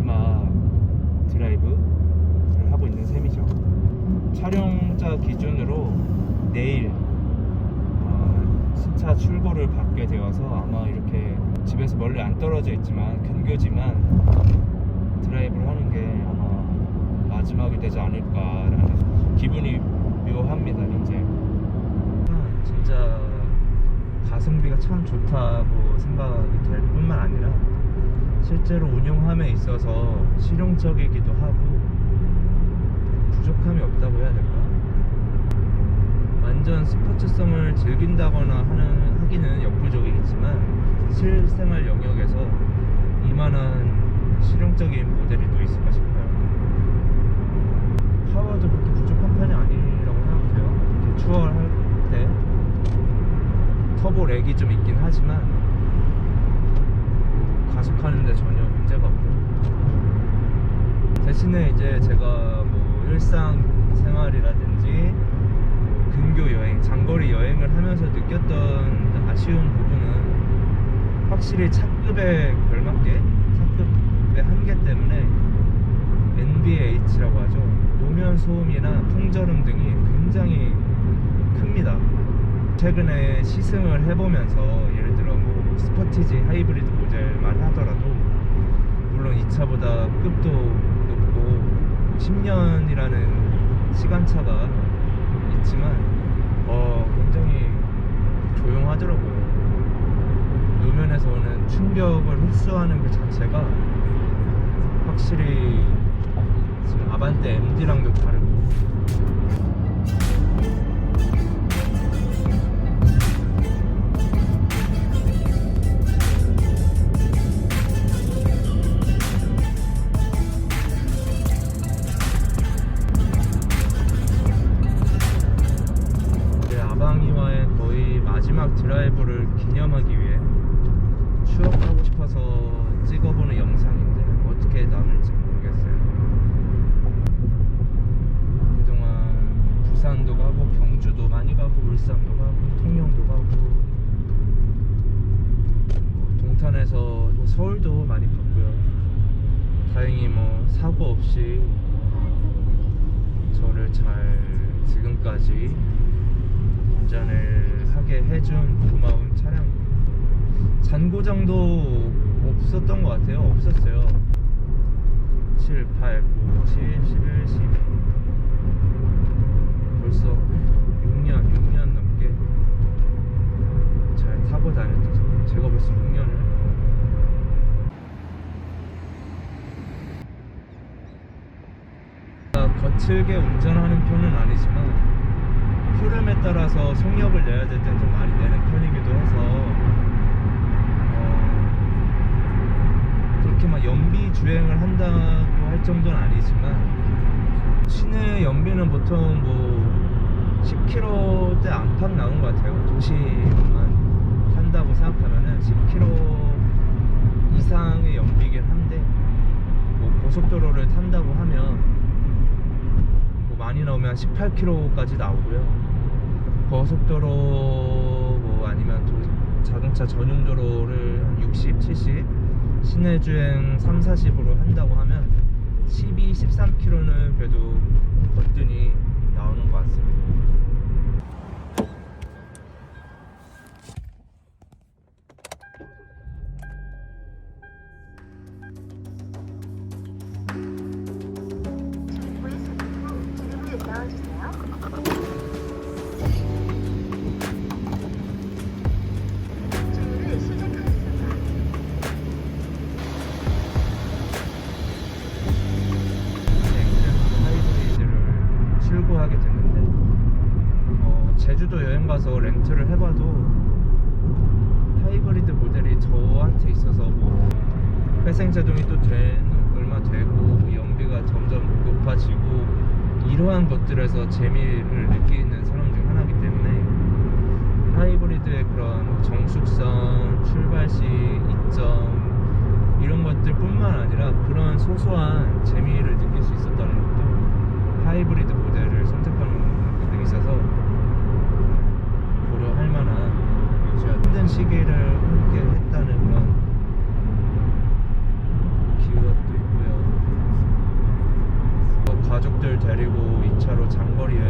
마지막 드라이브를 하고 있는 셈이죠. 촬영자 기준으로 내일 어, 시차 출고를 받게 되어서 아마 이렇게 집에서 멀리 안 떨어져 있지만 근교지만 드라이브를 하는 게 아마 마지막이 되지 않을까라는 기분이 묘합니다 현재. 진짜 가성비가 참 좋다고 생각이 될 뿐만 아니라 실제로 운용함에 있어서 실용적이기도 하고 부족함이 없다고 해야 될까? 완전 스포츠성을 즐긴다거나 하는 하기는 역부족이겠지만 실생활 영역에서 이만한 실용적인 모델이 또 있을까 싶어요. 파워도 그렇게 부족한 편이 아니라고 생각해요. 추월할 때 터보 렉이 좀 있긴 하지만 가속하는데 전혀 문제가 없고 대신에 이제 제가 뭐 일상 생활이라든지 뭐 근교 여행, 장거리 여행을 하면서 느꼈던 아쉬운 부분은 확실히 차급에 걸맞게 차급의 한계 때문에 NVH라고 하죠. 노면 소음이나 풍절음 등이 굉장히 큽니다. 최근에 시승을 해보면서 스포티지 하이브리드 모델만 하더라도 물론 이 차보다 급도 높고 10년이라는 시간차가 있지만 어 굉장히 조용하더라고요. 노면에서 오는 충격을 흡수하는 그 자체가 확실히 지금 아반떼 MD랑도 다르고 드라이브를 기념하기 위해 추억하고 싶어서 찍어보는 영상인데 어떻게 남을지 모르겠어요. 그동안 부산도 가고 경주도 많이 가고 울산도 가고 통영도 가고 뭐 동탄에서 뭐 서울도 많이 갔고요. 다행히 뭐 사고 없이 저를 잘 지금까지 운전을 하게 해준 고마운 차량입니다. 잔고장도 없었던 것 같아요. 없었어요. 7, 8, 9, 10, 11, 12 벌써 6년, 6년 넘게 잘 타고 다녔죠. 제가 벌써 6년을 거칠게 운전하는 편은 아니지만 흐름에 따라서 속력을 내야 될땐좀 많이 내는 편이기도 해서 어, 그렇게 막 연비 주행을 한다고 할 정도는 아니지만 시내 연비는 보통 뭐 10km대 안팎 나오는 것 같아요. 도시만 탄다고 생각하면은 10km 이상의 연비긴 한데 뭐 고속도로를 탄다고 하면 뭐 많이 나오면 18km까지 나오고요. 고속도로 뭐 아니면 도- 자동차 전용도로를 한 60, 70 시내 주행 3, 40으로 한다고 하면 12, 13km는 그래도 거뜬히 나오는 것 같습니다. 제주도 여행 가서 렌트를 해봐도 하이브리드 모델이 저한테 있어서 뭐 회생 제동이 또 된, 얼마 되고 뭐 연비가 점점 높아지고 이러한 것들에서 재미를 느끼는 사람 중 하나이기 때문에 하이브리드의 그런 정숙성, 출발 시 이점 이런 것들 뿐만 아니라 그런 소소한 재미를 느낄 수 있었다는 것도 하이브리드 모델을 선택하는 분들이 있어서 고려할 만한 요즘 힘든 시기를 함께 했다는 그런 기억도 있고요. 뭐 가족들 데리고 2차로 장거리 여행도 많이 다녔기 때문에